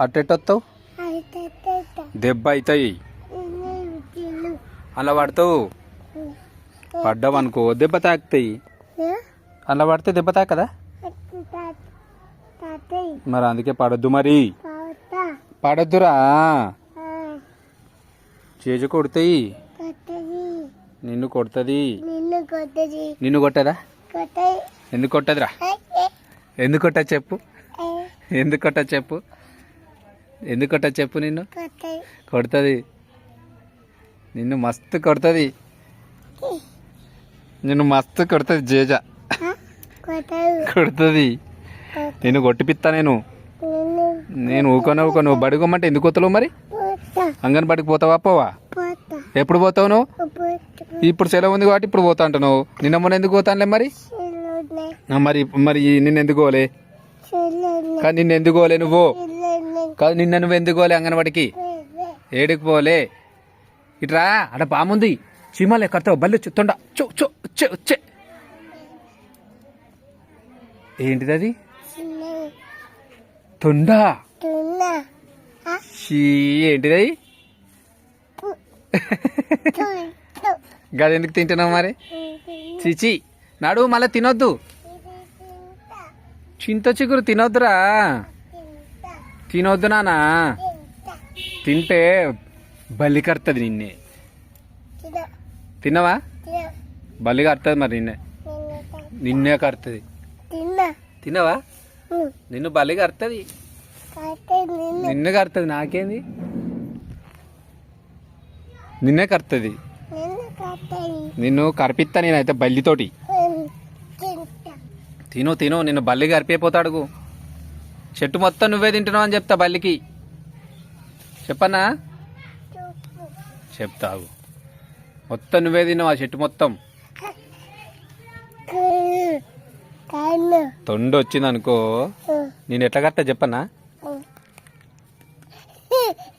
అట్టెట్టొస్తావు దెబ్బ అవుతాయి అలా పడతావు పడ్డావు అనుకో దెబ్బ తాకుతాయి. అలా పడితే దెబ్బ తాకదా? మరి అందుకే పడొద్దు మరి. పడొద్దురా. చేజు కొడతాయి. నిన్ను కొడుతుంది. నిన్ను కొట్టది. ఎందుకు కొట్టదురా? ఎందుకు కొట్టా చెప్పు. ఎందుకు కొట్టా చెప్పు. ఎందుకు కొట్టా చెప్పు నిన్ను? కొడుతుంది. నిన్ను మస్తు కొడుతుంది. నిన్ను మస్తు కొడుతుంది జేజ. కొడుతుంది. నేను కొట్టిపిస్తా నేను. నేను ఊకొని ఊకో నువ్వు బడిగొమ్మంటే ఎందుకు పోతావు మరి? అంగన్వాడికి పోతావా పోవా? ఎప్పుడు పోతావు నువ్వు? ఇప్పుడు సెలవు ఉంది కాబట్టి ఇప్పుడు పోతా అంటున్నావు. నిన్న మొన్న ఎందుకు పోతానులే మరి? మరి మరి నిన్న ఎందుకు పోలే? కానీ నిన్న ఎందుకు పోలే నువ్వు? కాదు నిన్న నువ్వు ఎందుకు పోలే అంగన్వాడికి? ఏడుకు పోలే. ఇట్రా అడ పాముంది. చీమలే కడతావు బల్లి తొండ చో చో వచ్చే వచ్చే ఏంటిది అది తొండ? ఏంటిది అది గది ఎందుకు తింటున్నావు మరి? చిచి నాడు మళ్ళీ తినొద్దు. చింత చిగురు తినొద్దురా. తినొద్దు నానా తింటే బలి కడుతుంది నిన్నే. తిన్నవా? బలి కడుతుంది మరి నిన్నే. నిన్నే కడుతుంది తిన్నావా? తిన్నవా నిన్ను బలి కడుతుంది నిన్ను కడుతుంది నాకేంది? నిన్నే కడుతుంది నిన్ను కరిపిస్తా నేనైతే బల్లితోటి. తినో తిను. తిను నిన్ను బల్లి కరిపిపోతాడుగు చెట్టు మొత్తం నువ్వే తింటున్నావు అని చెప్తా బల్లికి. చెప్పన్నా? చూపు చెప్తావు మొత్తం నువ్వే తిన్నావు ఆ చెట్టు మొత్తం. తొండి వచ్చింది అనుకో నేను ఎట్లా కడతా చెప్పన్నా?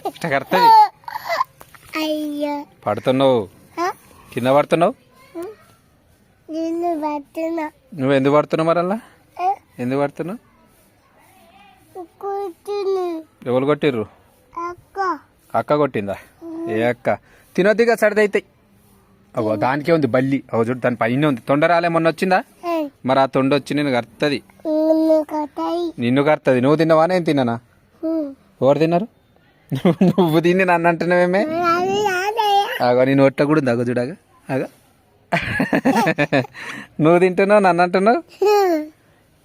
ఎట్లా కడుతుంది? పడుతున్నావు. కింద పడుతున్నావు? నువ్వు ఎందుకు పడుతున్నావు మరి అలా ఎందుకు పడుతున్నావు? ఎవరు కొట్టిర్రు? అక్క. అక్క కొట్టిందా? ఏ అక్క? తినొద్దిగా సరిదైతాయి అగో దానికే ఉంది బల్లి. అగో చూడు దాని పైన ఉంది. తొండ రాలే మొన్న వచ్చిందా? మరి ఆ తొండ వచ్చి నేను కడుతుంది. నిన్ను కడుతుంది. నువ్వు తిన్నావా? నేను తిన్నానా? ఎవరు తిన్నారు? నువ్వు నువ్వు తిని నన్ను అంటున్నావేమే? ఆగో నేను ఒట్ట కూడా ఉంది. అగో చూడగా అగో నువ్వు తింటున్నావు నన్ను అంటున్నావు?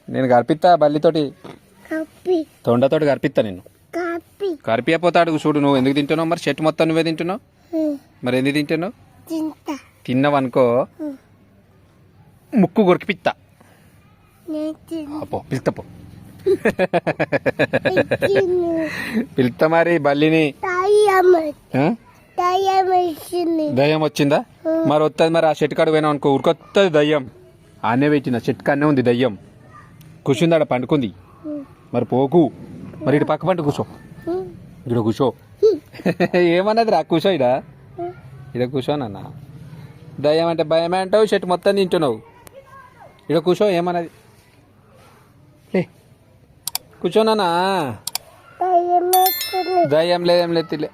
నేను కరిపిస్తా బల్లితోటి. తొండతోటి కరిపిస్తా నేను కరిపియపోతాడు చూడు నువ్వు ఎందుకు తింటున్నావు మరి? చెట్టు మొత్తం నువ్వే తింటున్నావు? మరి ఎందుకు తింటున్నావు? తింటా. తిన్నావనుకో ముక్కు తిన్ను పో పిలుస్తా పో. పిలుస్తా మరి బల్లిని. దయ్యం వచ్చిందా? మరి వస్తుంది మరి ఆ చెట్టు కాడ పోయినా అనుకో ఉరికొత్తది దయ్యం. ఆనే పెట్టిన చెట్టు కాడనే ఉంది దయ్యం. కూర్చుంది ఆడ పండుకుంది. మరి పోకు. మరి ఇటు పక్క పంట కూర్చో. ఇక్కడ కూర్చో. ఏమన్నది రా కూర్చో ఇడ. ఇడ కూర్చోనన్నా దయ్యం అంటే భయమే అంటావు చెట్టు మొత్తం తింటున్నావు. ఇడ కూర్చో ఏమన్నది? లే. కూర్చోనన్నా దయ్యం లేదేం లేదు